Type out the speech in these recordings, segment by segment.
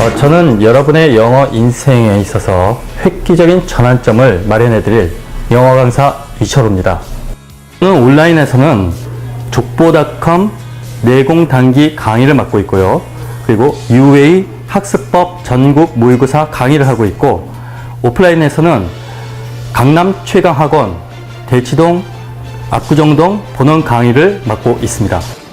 어, 저는 여러분의 영어 인생에 있어서 획기적인 전환점을 마련해드릴 영어 강사 이철호입니다. 저는 온라인에서는 족보닷컴 내공 단기 강의를 맡고 있고요. 그리고 UA 학습법 전국 모의고사 강의를 하고 있고 오프라인에서는 강남 최강학원 대치동 압구정동 본원 강의를 맡고 있습니다.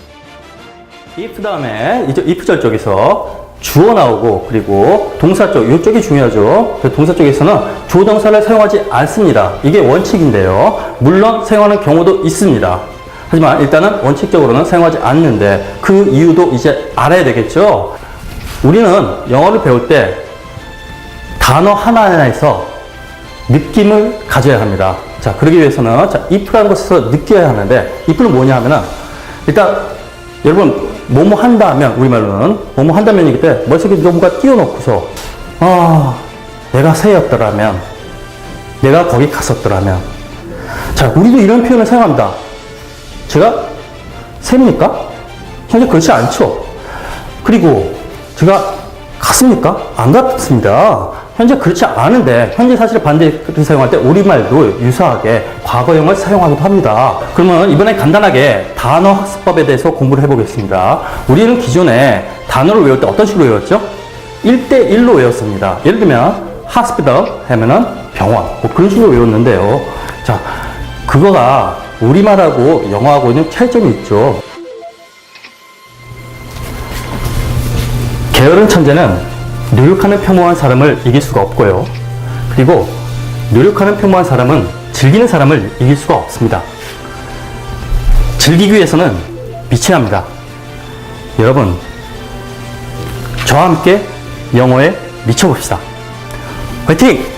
If 다음에 이제 if절 쪽에서 주어 나오고 그리고 동사 쪽 이쪽이 중요하죠. 그 동사 쪽에서는 조동사를 사용하지 않습니다. 이게 원칙인데요. 물론 사용하는 경우도 있습니다. 하지만 일단은 원칙적으로는 사용하지 않는데 그 이유도 이제 알아야 되겠죠. 우리는 영어를 배울 때 단어 하나하나에서 느낌을 가져야 합니다. 자, 그러기 위해서는 자, if라는 것에서 느껴야 하는데 if는 뭐냐 하면은 일단 여러분 뭐뭐 한다 하면 우리말로는 뭐뭐 한다면이기 때문에 머릿속에 뭔가 띄워놓고서 아 내가 새였더라면 내가 거기 갔었더라면. 자 우리도 이런 표현을 사용합니다. 제가 셉니까? 현재 그렇지 않죠. 그리고 제가 갔습니까? 안 갔습니다. 현재 그렇지 않은데 현재 사실 반대를 사용할 때 우리말도 유사하게 과거형을 사용하기도 합니다. 그러면 이번에 간단하게 단어 학습법에 대해서 공부를 해보겠습니다. 우리는 기존에 단어를 외울 때 어떤 식으로 외웠죠? 1대1로 외웠습니다. 예를 들면 hospital 하면은 병원 뭐 그런 식으로 외웠는데요. 자, 그거가 우리말하고 영어하고는 차이점이 있죠. 게으른 천재는 노력하는 평범한 사람을 이길 수가 없고요. 그리고 노력하는 평범한 사람은 즐기는 사람을 이길 수가 없습니다. 즐기기 위해서는 미쳐야 합니다. 여러분, 저와 함께 영어에 미쳐봅시다. 화이팅!